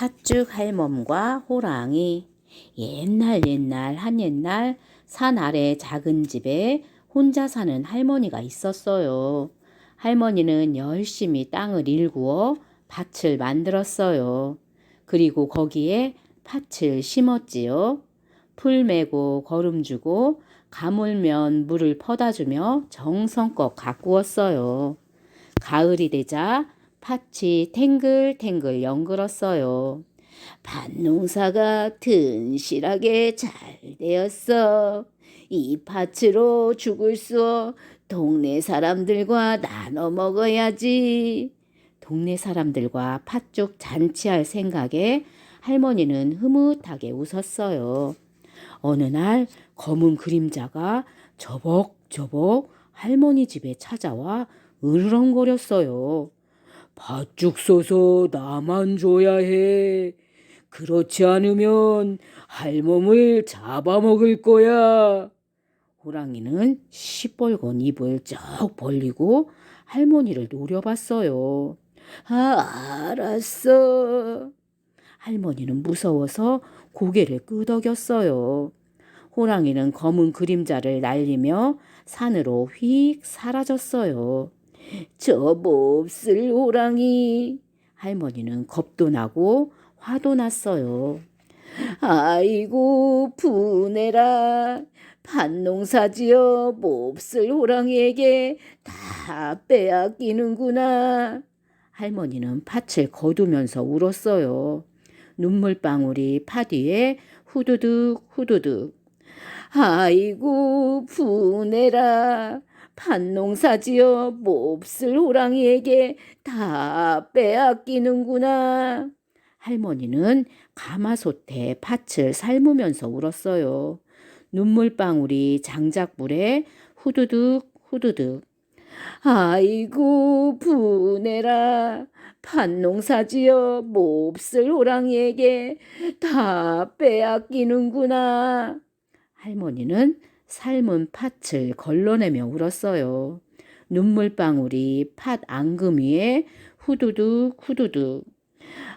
팥죽 할멈과 호랑이 옛날 옛날 한 옛날 산 아래 작은 집에 혼자 사는 할머니가 있었어요. 할머니는 열심히 땅을 일구어 밭을 만들었어요. 그리고 거기에 팥을 심었지요. 풀 메고 거름 주고 가물면 물을 퍼다 주며 정성껏 가꾸었어요. 가을이 되자 팥이 탱글탱글 연글었어요. 팥농사가 튼실하게 잘 되었어. 이 팥으로 죽을 수 동네 사람들과 나눠 먹어야지. 동네 사람들과 팥죽 잔치할 생각에 할머니는 흐뭇하게 웃었어요. 어느 날 검은 그림자가 저벅저벅 할머니 집에 찾아와 으르렁거렸어요. 팥죽 써서 나만 줘야 해. 그렇지 않으면 할멈을 잡아먹을 거야. 호랑이는 시뻘건 입을 쩍 벌리고 할머니를 노려봤어요. 아, 알았어. 할머니는 무서워서 고개를 끄덕였어요. 호랑이는 검은 그림자를 날리며 산으로 휙 사라졌어요. 저 몹쓸 호랑이. 할머니는 겁도 나고 화도 났어요. 아이고 분해라. 밭농사지어 몹쓸 호랑이에게 다 빼앗기는구나. 할머니는 팥을 거두면서 울었어요. 눈물방울이 팥 위에 후두둑 후두둑. 아이고 분해라. 팥농사지어 몹쓸 호랑이에게 다 빼앗기는구나. 할머니는 가마솥에 팥을 삶으면서 울었어요. 눈물방울이 장작불에 후두둑 후두둑. 아이고 분해라. 팥농사지어 몹쓸 호랑이에게 다 빼앗기는구나. 할머니는 삶은 팥을 걸러내며 울었어요. 눈물방울이 팥 앙금 위에 후두둑 후두둑.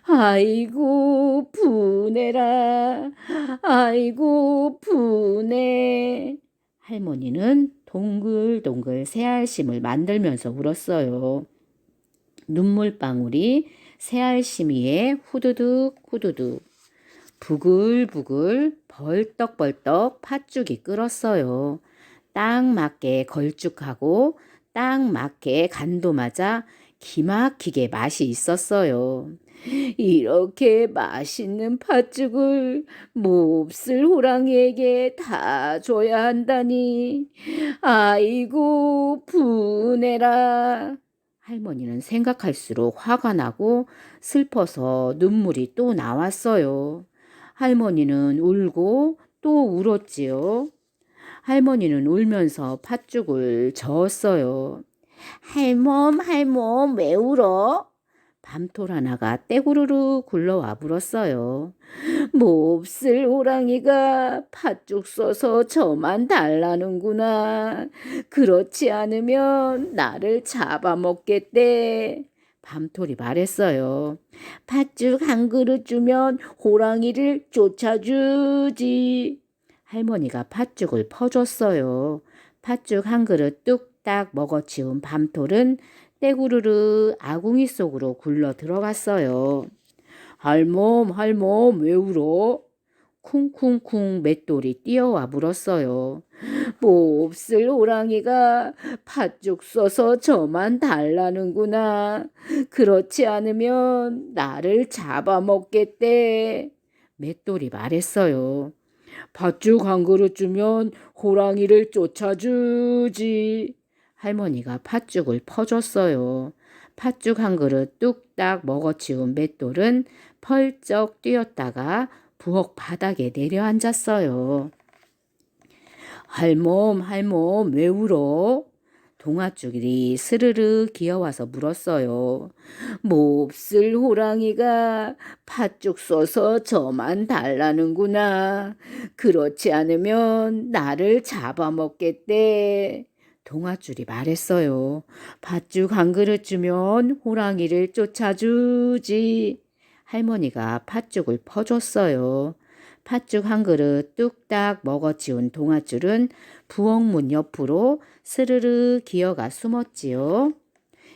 아이고 분해라. 아이고 분해. 할머니는 동글동글 새알심을 만들면서 울었어요. 눈물방울이 새알심 위에 후두둑 후두둑. 부글부글 벌떡벌떡 팥죽이 끓었어요. 딱 맞게 걸쭉하고 딱 맞게 간도 맞아 기막히게 맛이 있었어요. 이렇게 맛있는 팥죽을 몹쓸 호랑이에게 다 줘야 한다니. 아이고, 분해라. 할머니는 생각할수록 화가 나고 슬퍼서 눈물이 또 나왔어요. 할머니는 울고 또 울었지요. 할머니는 울면서 팥죽을 저었어요. 할멈, 할멈, 왜 울어? 밤톨 하나가 떼구르르 굴러와 물었어요. 몹쓸 호랑이가 팥죽 써서 저만 달라는구나. 그렇지 않으면 나를 잡아먹겠대. 밤톨이 말했어요. 팥죽 한 그릇 주면 호랑이를 쫓아주지. 할머니가 팥죽을 퍼줬어요. 팥죽 한 그릇 뚝딱 먹어치운 밤톨은 떼구르르 아궁이 속으로 굴러 들어갔어요. 할멈, 할멈, 왜 울어? 쿵쿵쿵 맷돌이 뛰어와 물었어요. 몹쓸 호랑이가 팥죽 써서 저만 달라는구나. 그렇지 않으면 나를 잡아먹겠대. 맷돌이 말했어요. 팥죽 한 그릇 주면 호랑이를 쫓아주지. 할머니가 팥죽을 퍼줬어요. 팥죽 한 그릇 뚝딱 먹어치운 맷돌은 펄쩍 뛰었다가 부엌 바닥에 내려앉았어요. 할멈, 할멈, 왜 울어? 동아줄이 스르르 기어와서 물었어요. 몹쓸 호랑이가 팥죽 써서 저만 달라는구나. 그렇지 않으면 나를 잡아먹겠대. 동아줄이 말했어요. 팥죽 한 그릇 주면 호랑이를 쫓아주지. 할머니가 팥죽을 퍼줬어요. 팥죽 한 그릇 뚝딱 먹어치운 동아줄은 부엌문 옆으로 스르르 기어가 숨었지요.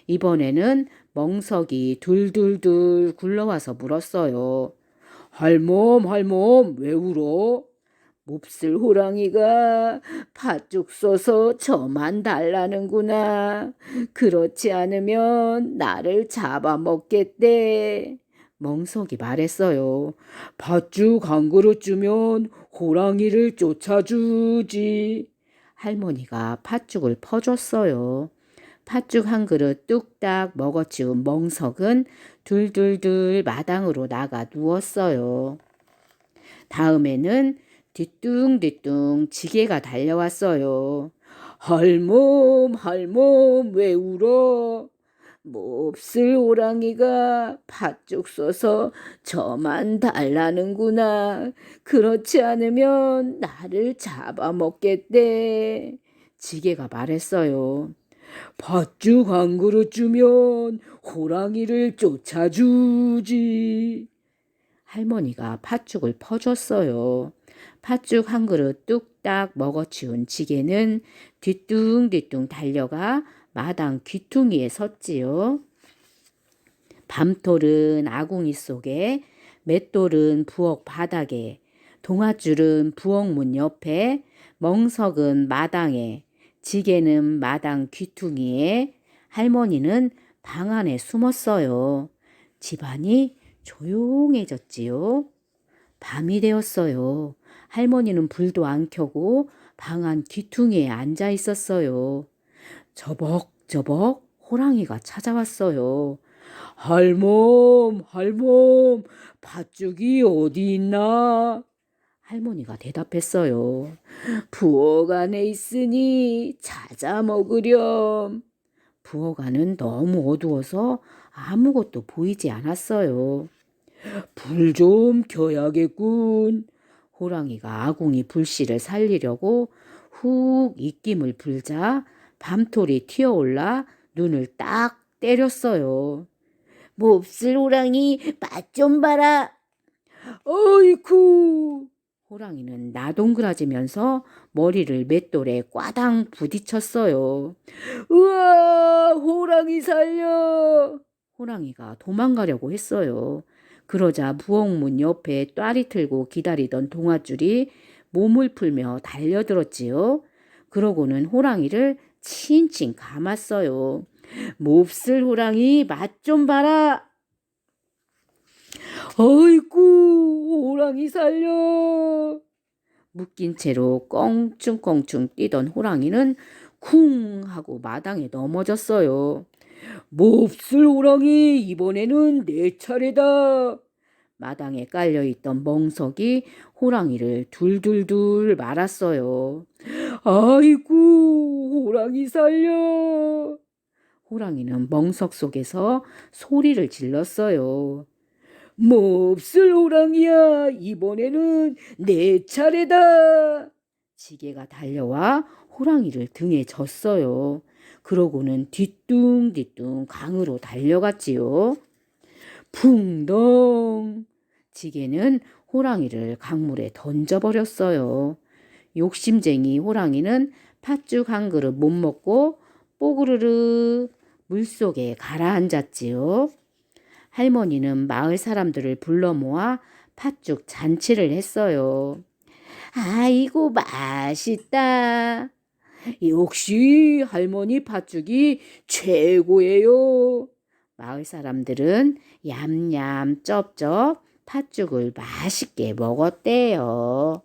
이번에는 멍석이 둘둘둘 굴러와서 물었어요. 할멈, 할멈, 왜 울어? 몹쓸 호랑이가 팥죽 써서 저만 달라는구나. 그렇지 않으면 나를 잡아먹겠대. 멍석이 말했어요. 팥죽 한 그릇 주면 호랑이를 쫓아주지. 할머니가 팥죽을 퍼줬어요. 팥죽 한 그릇 뚝딱 먹어치운 멍석은 둘둘둘 마당으로 나가 누웠어요. 다음에는 뒤뚱뒤뚱 지게가 달려왔어요. 할멈, 할멈, 왜 울어? 몹쓸 호랑이가 팥죽 써서 저만 달라는구나. 그렇지 않으면 나를 잡아먹겠대. 지게가 말했어요. 팥죽 한 그릇 주면 호랑이를 쫓아주지. 할머니가 팥죽을 퍼줬어요. 팥죽 한 그릇 뚝딱 먹어치운 지게는 뒤뚱뒤뚱 달려가 마당 귀퉁이에 섰지요. 밤톨은 아궁이 속에, 맷돌은 부엌 바닥에, 동아줄은 부엌 문 옆에, 멍석은 마당에, 지게는 마당 귀퉁이에, 할머니는 방 안에 숨었어요. 집안이 조용해졌지요. 밤이 되었어요. 할머니는 불도 안 켜고 방 안 귀퉁이에 앉아 있었어요. 저벅저벅 호랑이가 찾아왔어요. 할멈, 할멈, 팥죽이 어디 있나? 할머니가 대답했어요. 부엌 안에 있으니 찾아 먹으렴. 부엌 안은 너무 어두워서 아무것도 보이지 않았어요. 불 좀 켜야겠군. 호랑이가 아궁이 불씨를 살리려고 훅 입김을 불자 밤톨이 튀어올라 눈을 딱 때렸어요. 몹쓸 호랑이 맛 좀 봐라. 어이쿠. 호랑이는 나동그라지면서 머리를 맷돌에 꽈당 부딪혔어요. 으아, 호랑이 살려! 호랑이가 도망가려고 했어요. 그러자 부엌문 옆에 또아리 틀고 기다리던 동아줄이 몸을 풀며 달려들었지요. 그러고는 호랑이를 칭칭 감았어요. 몹쓸 호랑이 맛 좀 봐라. 어이구 호랑이 살려. 묶인 채로 껑충껑충 뛰던 호랑이는 쿵 하고 마당에 넘어졌어요. 몹쓸 호랑이 이번에는 내 차례다. 마당에 깔려있던 멍석이 호랑이를 둘둘둘 말았어요. 아이고 호랑이 살려. 호랑이는 멍석 속에서 소리를 질렀어요. 몹쓸 호랑이야 이번에는 내 차례다. 지게가 달려와 호랑이를 등에 졌어요. 그러고는 뒤뚱뒤뚱 강으로 달려갔지요. 풍덩! 지게는 호랑이를 강물에 던져버렸어요. 욕심쟁이 호랑이는 팥죽 한 그릇 못 먹고 뽀그르르 물속에 가라앉았지요. 할머니는 마을 사람들을 불러 모아 팥죽 잔치를 했어요. 아이고, 맛있다. 역시 할머니 팥죽이 최고예요. 마을 사람들은 얌얌 쩝쩝 팥죽을 맛있게 먹었대요.